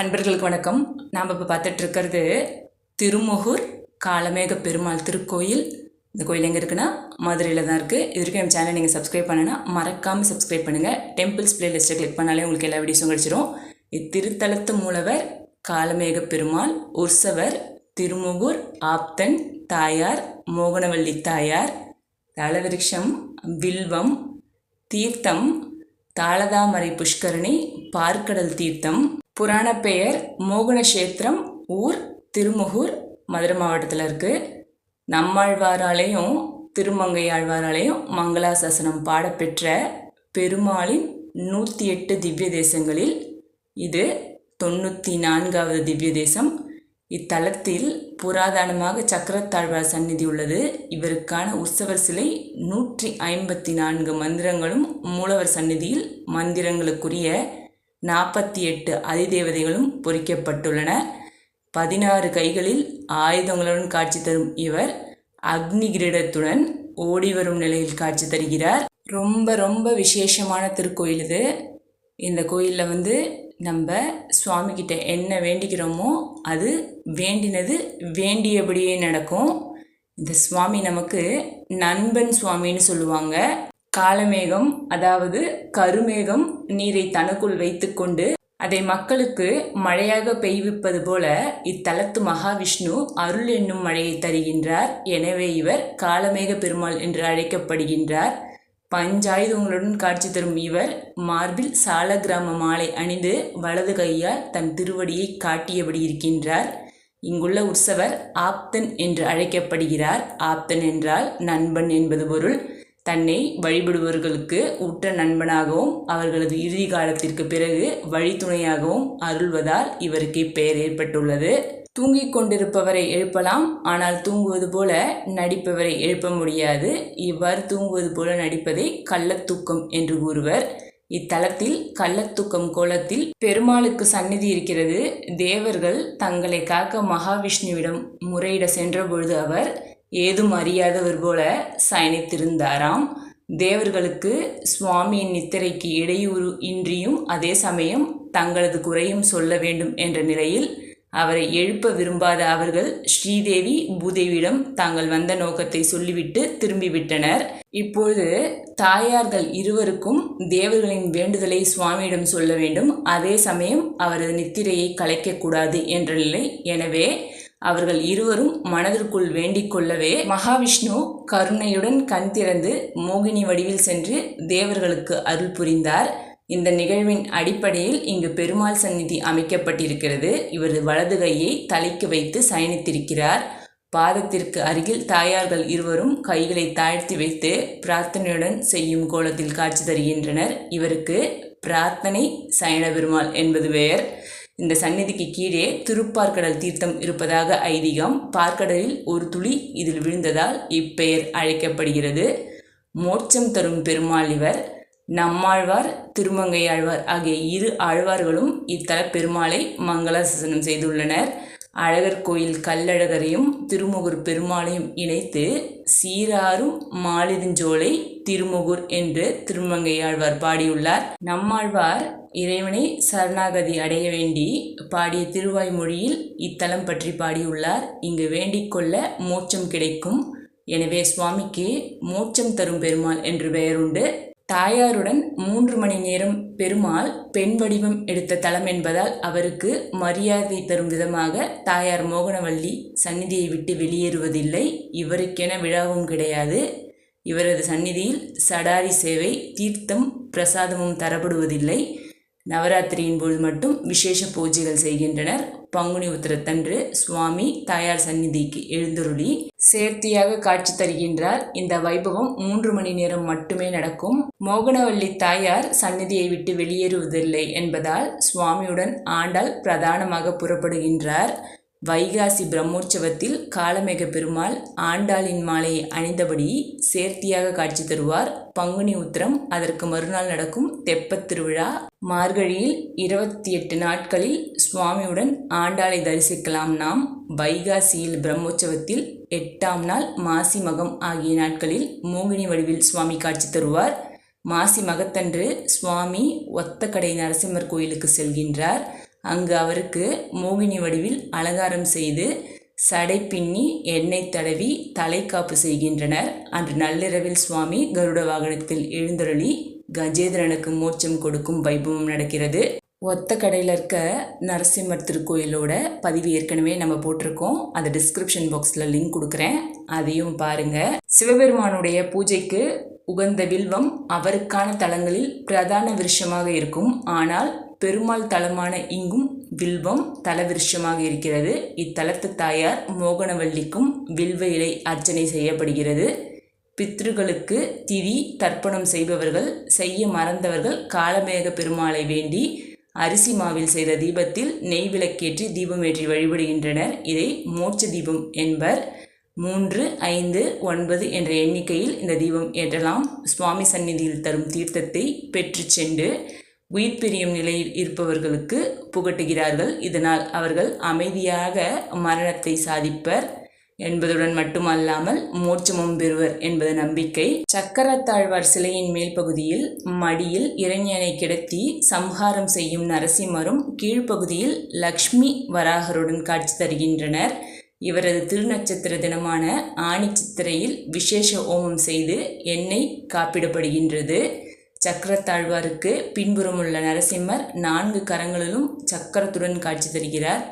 அன்பர்களுக்கு வணக்கம். நாம் இப்போ பார்த்துட்டு இருக்கிறது திருமுகூர் காலமேக பெருமாள் திருக்கோயில். இந்த கோயில் எங்கே இருக்குன்னா மதுரையில் தான் இருக்குது இது வரைக்கும் என் சேனல் நீங்கள் சப்ஸ்கிரைப் பண்ணுன்னா மறக்காமல் சப்ஸ்கிரைப் பண்ணுங்கள் டெம்பிள்ஸ் பிளேலிஸ்ட்டை கிளிக் பண்ணாலே உங்களுக்கு எல்லா வீடியோஸும் கிடச்சிரும். இத்திருத்தலத்து மூலவர் காலமேக பெருமாள் உற்சவர் திருமுகூர் ஆப்தன் தாயார் மோகனவள்ளி தாயார் தலவிருஷம் வில்வம் தீர்த்தம் தாளதாமரை புஷ்கரணி பார்க்கடல் தீர்த்தம் புராண பெயர் மோகனக்ஷேத்திரம் ஊர் திருமுகூர் மதுரை மாவட்டத்தில் இருக்குது நம்மாழ்வாராலையும் திருமங்கை ஆழ்வாராலேயும் மங்களாசாசனம் பாடப்பெற்ற பெருமாளின் நூற்றி எட்டு திவ்ய தேசங்களில் இது தொண்ணூற்றி நான்காவது திவ்ய தேசம் இத்தலத்தில் புராதனமாக சக்கரத்தாழ்வார் சந்நிதி உள்ளது. இவருக்கான உற்சவர் சிலை நூற்றி ஐம்பத்தி நான்கு மந்திரங்களும் மூலவர் சந்நிதியில் மந்திரங்களுக்குரிய நாற்பத்தி எட்டு அதிதேவதைகளும் பொறிக்கப்பட்டுள்ளன. பதினாறு கைகளில் ஆயுதங்களுடன் காட்சி தரும் இவர் அக்னி கிரீடத்துடன் ஓடி வரும் நிலையில் காட்சி தருகிறார். ரொம்ப ரொம்ப விசேஷமான திருக்கோயில் இது. இந்த கோயிலில் வந்து நம்ம சுவாமிக்கிட்ட என்ன வேண்டிக்கிறோமோ அது வேண்டினது வேண்டியபடியே நடக்கும். இந்த சுவாமி நமக்கு நண்பன் சுவாமின்னு சொல்லுவாங்க. காலமேகம் அதாவது கருமேகம் நீரை தனக்குள் வைத்துக்கொண்டு அதை மக்களுக்கு மழையாக பெய்விப்பது போல இத்தலத்து மகாவிஷ்ணு அருள் என்னும் மழையை தருகின்றார். எனவே இவர் காலமேக பெருமாள் என்று அழைக்கப்படுகின்றார். பஞ்சாயுதங்களுடன் காட்சி தரும் இவர் மார்பில் சால கிராம மாலை அணிந்து வலது கையால் தன் திருவடியை காட்டியபடி இருக்கின்றார். இங்குள்ள உற்சவர் ஆப்தன் என்று அழைக்கப்படுகிறார். ஆப்தன் என்றால் நண்பன் என்பது பொருள். தன்னை வழிபடுபவர்களுக்கு உற்ற நண்பனாகவும் அவர்களது இறுதி காலத்திற்கு பிறகு வழித்துணையாகவும் அருள்வதால் இவருக்கு பெயர் ஏற்பட்டுள்ளது. தூங்கிக் கொண்டிருப்பவரை எழுப்பலாம் ஆனால் தூங்குவது போல நடிப்பவரை எழுப்ப முடியாது. இவ்வாறு தூங்குவது போல நடிப்பதை கள்ளத்தூக்கம் என்று கூறுவர். இத்தலத்தில் கள்ளத்தூக்கம் கோலத்தில் பெருமாளுக்கு சந்நிதி இருக்கிறது. தேவர்கள் தங்களை காக்க மகாவிஷ்ணுவிடம் முறையிட சென்றபொழுது அவர் ஏதும் அறியாதவர் போல சயனித்திருந்தாராம். தேவர்களுக்கு சுவாமியின் நித்திரைக்கு இடையூறு இன்றியும் அதே சமயம் தங்களது குறையும் சொல்ல வேண்டும் என்ற நிலையில் அவரை எழுப்ப விரும்பாத அவர்கள் ஸ்ரீதேவி பூதேவியிடம் தாங்கள் வந்த நோக்கத்தை சொல்லிவிட்டு திரும்பிவிட்டனர். இப்பொழுது தாயார்கள் இருவருக்கும் தேவர்களின் வேண்டுதலை சுவாமியிடம் சொல்ல வேண்டும். அதே சமயம் அவரது நித்திரையை கலைக்கக்கூடாது என்ற நிலை. எனவே அவர்கள் இருவரும் மனதிற்குள் வேண்டிக் கொள்ளவே மகாவிஷ்ணு கருணையுடன் கண் திறந்து மோகினி வடிவில் சென்று தேவர்களுக்கு அருள் புரிந்தார். இந்த நிகழ்வின் அடிப்படையில் இங்கு பெருமாள் சந்நிதி அமைக்கப்பட்டிருக்கிறது. இவரது வலது கையை தலைக்கு வைத்து சயனித்திருக்கிறார். பாதத்திற்கு அருகில் தாயார்கள் இருவரும் கைகளை தாழ்த்தி வைத்து பிரார்த்தனையுடன் செய்யும் கோலத்தில் காட்சி தருகின்றனர். இவருக்கு பிரார்த்தனை சயன பெருமாள் என்பது பெயர். இந்த சந்நிதிக்கு கீழே திருப்பார்க்கடல் தீர்த்தம் இருப்பதாக ஐதீகம். பார்க்கடலில் ஒரு துளி இதில் விழுந்ததால் இப்பெயர் அழைக்கப்படுகிறது. மோட்சம் தரும் பெருமாள் இவர். நம்மாழ்வார் திருமங்கை ஆழ்வார் ஆகிய இரு ஆழ்வார்களும் இத்தல பெருமாளை மங்களாசனம் செய்துள்ளனர். அழகர் கோயில் கல்லழகரையும் திருமுகூர் பெருமாளையும் இணைத்து சீராரும் மாலிருஞ்சோலை திருமுகூர் என்று திருமங்கையாழ்வார் பாடியுள்ளார். நம்மாழ்வார் இறைவனை சரணாகதி அடைய வேண்டி பாடிய திருவாய்மொழியில் இத்தலம் பற்றி பாடியுள்ளார். இங்கு வேண்டிக் கொள்ள மோட்சம் கிடைக்கும். எனவே சுவாமிக்கு மோட்சம் தரும் பெருமாள் என்று பெயருண்டு தாயாருடன் மூன்று மணி நேரம் பெருமாள் பெண் வடிவம் எடுத்த தலம் என்பதால் அவருக்கு மரியாதை தரும் விதமாக தாயார் மோகனவள்ளி சந்நிதியை விட்டு வெளியேறுவதில்லை. இவருக்கென விழாவும் கிடையாது. இவரது சந்நிதியில் சடாரி சேவை தீர்த்தம் பிரசாதமும் தரப்படுவதில்லை. நவராத்திரியின் போது மட்டும் விசேஷ பூஜைகள் செய்கின்றனர். பங்குனி உத்திரத்தன்று சுவாமி தாயார் சந்நிதிக்கு எழுந்தருளி சேர்த்தியாக காட்சி தருகின்றார். இந்த வைபவம் மூன்று மணி நேரம் மட்டுமே நடக்கும். மோகனவள்ளி தாயார் சந்நிதியை விட்டு வெளியேறுவதில்லை என்பதால் சுவாமியுடன் ஆண்டாள் பிரதானமாக புறப்படுகின்றார். வைகாசி பிரம்மோற்சவத்தில் காலமேக பெருமாள் ஆண்டாளின் மாலையை அணிந்தபடி சேர்த்தியாக காட்சி தருவார். பங்குனி உத்திரம் அதற்கு மறுநாள் நடக்கும் தெப்பத் திருவிழா. மார்கழியில் இருபத்தி எட்டு நாட்களில் சுவாமியுடன் ஆண்டாளை தரிசிக்கலாம் நாம். வைகாசியில் பிரம்மோற்சவத்தில் எட்டாம் நாள் மாசி மகம் ஆகிய நாட்களில் மோகினி வடிவில் சுவாமி காட்சி தருவார். மாசி மகத்தன்று சுவாமி ஒத்தக்கடை நரசிம்மர் கோயிலுக்கு செல்கின்றார். அங்கு அவருக்கு மோகினி வடிவில் அலங்காரம் செய்து சடை பின்னி எண்ணெய் தடவி தலைக்காப்பு செய்கின்றனர். அன்று நள்ளிரவில் சுவாமி கருட வாகனத்தில் எழுந்தருளி கஜேந்திரனுக்கு மோட்சம் கொடுக்கும் வைபவம் நடக்கிறது. ஒத்த கடையில் இருக்க நரசிம்மர் திருக்கோயிலோட பதிவு ஏற்கனவே நம்ம போட்டிருக்கோம். அந்த டிஸ்கிரிப்ஷன் பாக்ஸில் லிங்க் கொடுக்குறேன். அதையும் பாருங்கள் சிவபெருமானுடைய பூஜைக்கு உகந்த வில்வம் அவருக்கான தலங்களில் பிரதான விருஷமாக இருக்கும். ஆனால் பெருமாள் தலமான இங்கும் வில்வம் தலவிருஷமாக இருக்கிறது. இத்தலத்து தாயார் மோகனவல்லிக்கும் வில்வ இலை அர்ச்சனை செய்யப்படுகிறது. பித்ருகளுக்கு திதி தர்ப்பணம் செய்பவர்கள் செய்ய மறந்தவர்கள் காலமேக பெருமாளை வேண்டி அரிசி மாவில் செய்த தீபத்தில் நெய் விளக்கேற்றி தீபமேற்றி வழிபடுகின்றனர். இதை மோட்ச தீபம் என்பர். மூன்று ஐந்து ஒன்பது என்ற எண்ணிக்கையில் இந்த தீபம் ஏற்றலாம். சுவாமி சந்நிதியில் தரும் தீர்த்தத்தை பெற்று சென்று உயிர் பிரியும் நிலையில் இருப்பவர்களுக்கு புகட்டுகிறார்கள். இதனால் அவர்கள் அமைதியாக மரணத்தை சாதிப்பர் என்பதுடன் மட்டுமல்லாமல் மோட்சமும் பெறுவர் என்பது நம்பிக்கை. சக்கரத்தாழ்வார் சிலையின் மேல் பகுதியில் மடியில் இளைஞனை கிடத்தி சம்ஹாரம் செய்யும் நரசிம்மரும் கீழ்ப்பகுதியில் லக்ஷ்மி வராகருடன் காட்சி தருகின்றனர். இவரது திருநட்சத்திர தினமான ஆணி சித்திரையில் விசேஷ ஓமம் செய்து எண்ணெய் காப்பிடப்படுகின்றது. சக்கரத்தாழ்வாருக்கு பின்புறமுள்ள நரசிம்மர் நான்கு கரங்களிலும் சக்கரத்துடன் காட்சி தருகிறார்.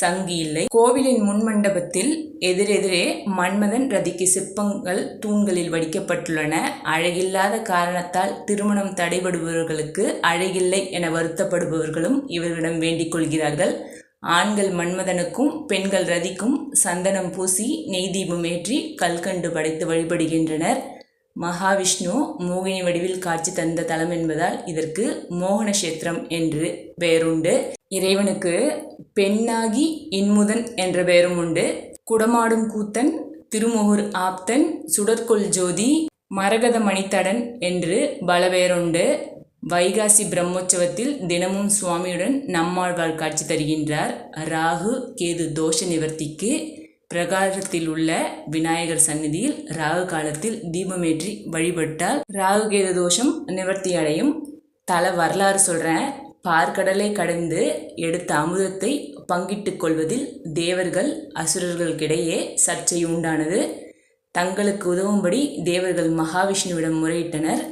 சங்கு இல்லை. கோவிலின் முன்மண்டபத்தில் எதிரெதிரே மன்மதன் ரதிக்கு சிற்பங்கள் தூண்களில் வடிக்கப்பட்டுள்ளன. அழகில்லாத காரணத்தால் திருமணம் தடைபடுபவர்களுக்கு அழகில்லை என வருத்தப்படுபவர்களும் இவர்களிடம் வேண்டிக் கொள்கிறார்கள். ஆண்கள் மன்மதனுக்கும் பெண்கள் ரதிக்கும் சந்தனம் பூசி நெய் தீபம் ஏற்றி கல்கண்டு படைத்து வழிபடுகின்றனர். மகாவிஷ்ணு மோகினி வடிவில் காட்சி தந்த தலம் என்பதால் இதற்கு மோகன கஷேத்திரம் என்று பெயருண்டு. இறைவனுக்கு பெண்ணாகி இன்முதன் என்ற பெயரும் உண்டு. குடமாடும் கூத்தன் திருமுகூர் ஆப்தன் சுடற்கொள் ஜோதி மரகத மணித்தடன் என்று பல பெயருண்டு. வைகாசி பிரம்மோற்சவத்தில் தினமும் சுவாமியுடன் நம்மாழ்வார் காட்சி தருகின்றார். ராகு கேது தோஷ நிவர்த்திக்கு பிரகாரத்தில் உள்ள விநாயகர் சந்நிதியில் ராகு காலத்தில் தீபமேற்றி வழிபட்டால் ராகு கேது தோஷம் நிவர்த்தி அடையும். தல வரலாறு சொல்கிறேன் பார்க்கடலை கடந்து எடுத்த அமுதத்தை பங்கிட்டு கொள்வதில் தேவர்கள் அசுரர்களுக்கிடையே சர்ச்சை உண்டானது. தங்களுக்கு உதவும்படி தேவர்கள் மகாவிஷ்ணுவிடம் முறையிட்டனர்.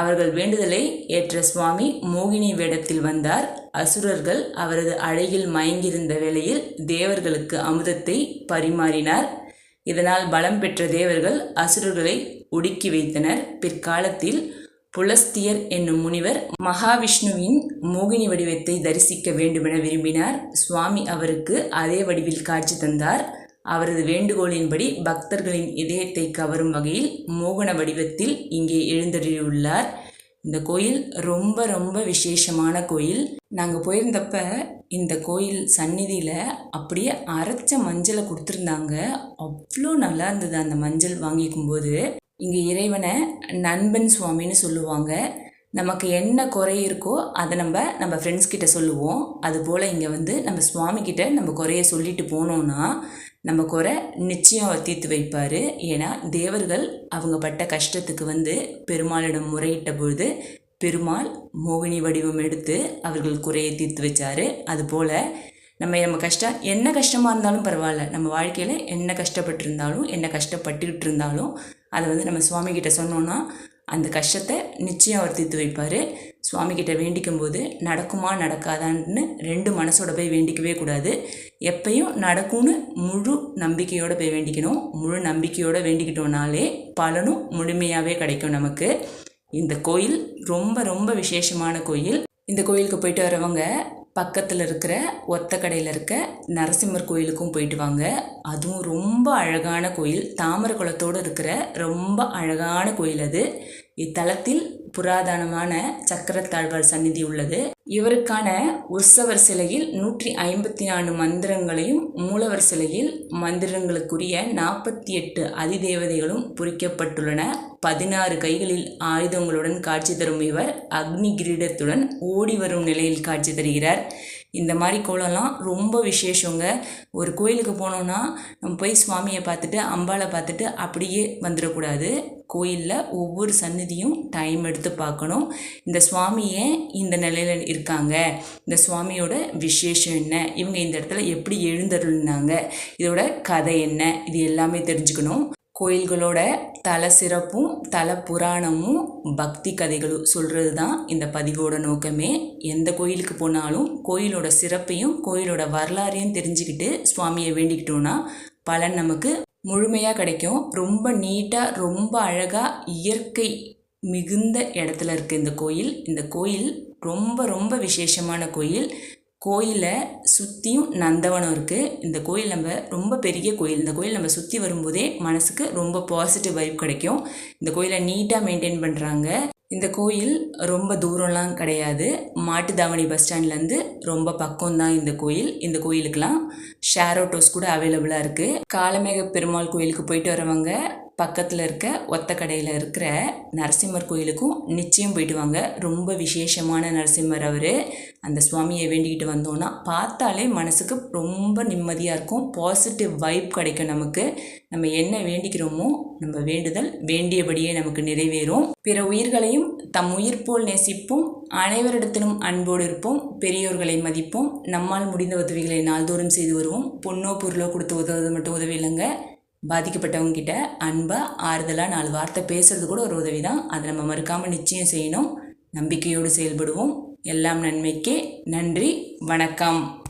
அவர்கள் வேண்டுதலை ஏற்ற சுவாமி மோகினி வேடத்தில் வந்தார். அசுரர்கள் அவரது அழகில் மயங்கியிருந்த வேளையில் தேவர்களுக்கு அமுதத்தை பரிமாறினார். இதனால் பலம் பெற்ற தேவர்கள் அசுரர்களை ஒடுக்கி வைத்தனர். பிற்காலத்தில் புலஸ்தியர் என்னும் முனிவர் மகாவிஷ்ணுவின் மோகினி வடிவத்தை தரிசிக்க வேண்டுமென விரும்பினார். சுவாமி அவருக்கு அதே வடிவில் காட்சி தந்தார். அவரது வேண்டுகோளின்படி பக்தர்களின் இதயத்தை கவரும் வகையில் மோகன வடிவத்தில் இங்கே எழுந்தருளியுள்ளார். இந்த கோயில் ரொம்ப ரொம்ப விசேஷமான கோயில். நாங்கள் போயிருந்தப்ப இந்த கோயில் சந்நிதியில் அப்படியே அரைச்ச மஞ்சளை கொடுத்துருந்தாங்க. அவ்வளோ நல்லா இருந்தது அந்த மஞ்சள் வாங்கிக்கும்போது. இங்கே இறைவனை நண்பன் சுவாமின்னு சொல்லுவாங்க. நமக்கு என்ன குறை இருக்கோ அதை நம்ம நம்ம ஃப்ரெண்ட்ஸ் கிட்ட சொல்லுவோம். அதுபோல் இங்கே வந்து நம்ம சுவாமி கிட்ட நம்ம குறைய சொல்லிட்டு போனோம்னா நம்ம குறை நிச்சயம் அவர் தீர்த்து வைப்பார். ஏன்னா தேவர்கள் அவங்க பட்ட கஷ்டத்துக்கு வந்து பெருமாளிடம் முறையிட்ட பொழுது பெருமாள் மோகினி வடிவம் எடுத்து அவர்கள் குறையை தீர்த்து வச்சார். அதுபோல் நம்ம நம்ம கஷ்டம் என்ன கஷ்டமாக இருந்தாலும் பரவாயில்ல. நம்ம வாழ்க்கையில் என்ன கஷ்டப்பட்டிருந்தாலும் என்ன கஷ்டப்பட்டுக்கிட்டு இருந்தாலும் அதை வந்து நம்ம சுவாமிகிட்ட சொன்னோன்னா அந்த கஷ்டத்தை நிச்சயம் அவர் தீர்த்து வைப்பார். சுவாமிக்கிட்ட வேண்டிக்கும் போது நடக்குமா நடக்காதான்னு ரெண்டு மனசோட போய் வேண்டிக்கவே கூடாது. எப்பயும் நடக்கும்னு முழு நம்பிக்கையோடு போய் வேண்டிக்கணும். முழு நம்பிக்கையோடு வேண்டிக்கிட்டோம்னாலே பலனும் முழுமையாகவே கிடைக்கும் நமக்கு. இந்த கோயில் ரொம்ப ரொம்ப விசேஷமான கோயில். இந்த கோயிலுக்கு போயிட்டு வரவங்க பக்கத்தில் இருக்கிற ஒத்த கடையில் இருக்க நரசிம்மர் கோயிலுக்கும் போயிட்டு வாங்க. அதுவும் ரொம்ப அழகான கோயில். தாமரை குளத்தோடு இருக்கிற ரொம்ப அழகான கோயில் அது. இத்தலத்தில் புராதனமான சக்கரத்தாழ்வார் சந்நிதி உள்ளது. இவருக்கான உற்சவர் சிலையில் நூற்றி ஐம்பத்தி நாலு மந்திரங்களையும் மூலவர் சிலையில் மந்திரங்களுக்குரிய நாற்பத்தி எட்டு அதிதேவதைகளும் பொறிக்கப்பட்டுள்ளன. பதினாறு கைகளில் ஆயுதங்களுடன் காட்சி தரும் இவர் அக்னி கிரீடத்துடன் ஓடி வரும் நிலையில் காட்சி தருகிறார். இந்த மாதிரி கோலம்லாம் ரொம்ப விசேஷங்க. ஒரு கோயிலுக்கு போனோன்னா நம்ம போய் சுவாமியை பார்த்துட்டு அம்பாவை பார்த்துட்டு அப்படியே வந்துடக்கூடாது. கோயிலில் ஒவ்வொரு சன்னதியும் டைம் எடுத்து பார்க்கணும். இந்த சுவாமியே இந்த நிலையில் இருக்காங்க? இந்த சுவாமியோட விசேஷம் என்ன? இவங்க இந்த இடத்துல எப்படி எழுந்தருளினாங்க? இதோட கதை என்ன? இது எல்லாமே தெரிஞ்சுக்கணும். கோயில்களோட தல சிறப்பும் தல புராணமும் பக்தி கதைகளும் சொல்கிறது தான் இந்த பதிவோட நோக்கமே. எந்த கோயிலுக்கு போனாலும் கோயிலோட சிறப்பையும் கோயிலோட வரலாறையும் தெரிஞ்சுக்கிட்டு சுவாமியை வேண்டிக்கிட்டோன்னா பலன் நமக்கு முழுமையாக கிடைக்கும். ரொம்ப நீட்டாக ரொம்ப அழகாக இயற்கை மிகுந்த இடத்துல இருக்குது இந்த கோயில். இந்த கோயில் ரொம்ப ரொம்ப விசேஷமான கோயில். கோயிலை சுற்றியும் நந்தவனம் இருக்குது இந்த கோயில் நம்ம ரொம்ப பெரிய கோயில். இந்த கோயில் நம்ம சுற்றி வரும்போதே மனசுக்கு ரொம்ப பாசிட்டிவ் வைப் கிடைக்கும். இந்த கோயிலை நீட்டாக மெயின்டைன் பண்ணுறாங்க இந்த கோயில் ரொம்ப தூரம்லாம் கிடையாது. மாட்டுத்தாவணி பஸ் ஸ்டாண்ட்லேருந்து ரொம்ப பக்கம்தான் இந்த கோயில். இந்த கோயிலுக்கெலாம் ஷேர் ஆட்டோஸ் கூட அவைலபிளாக இருக்குது காலமேக பெருமாள் கோயிலுக்கு போயிட்டு வரவங்க பக்கத்தில் இருக்க ஒத்த கடையில் இருக்கிற நரசிம்மர் கோயிலுக்கும் நிச்சயம் போயிட்டு வாங்க. ரொம்ப விசேஷமான நரசிம்மர் அவர். அந்த சுவாமியை வேண்டிக்கிட்டு வந்தோன்னா பார்த்தாலே மனசுக்கு ரொம்ப நிம்மதியாக இருக்கும். பாசிட்டிவ் வைப் கிடைக்கும் நமக்கு. நம்ம என்ன வேண்டிக்கிறோமோ நம்ம வேண்டுதல் வேண்டியபடியே நமக்கு நிறைவேறும். பிற உயிர்களையும் தம் உயிர் போல் நேசிப்போம். அனைவரிடத்திலும் அன்போடு இருப்போம். பெரியோர்களை மதிப்போம். நம்மால் முடிந்த உதவிகளை நாள்தோறும் செய்து வருவோம். பொண்ணோ பொருளோ கொடுத்து உதவுவது மட்டும் உதவி இல்லைங்க பாதிக்கப்பட்டவங்க கிட்ட அன்பாக ஆறுதலாக நாலு வார்த்தை பேசுறது கூட ஒரு உதவி தான் அதை நம்ம மறுக்காமல் நிச்சயம் செய்யணும். நம்பிக்கையோடு செயல்படுவோம். எல்லாம் நன்மைக்கே நன்றி. வணக்கம்.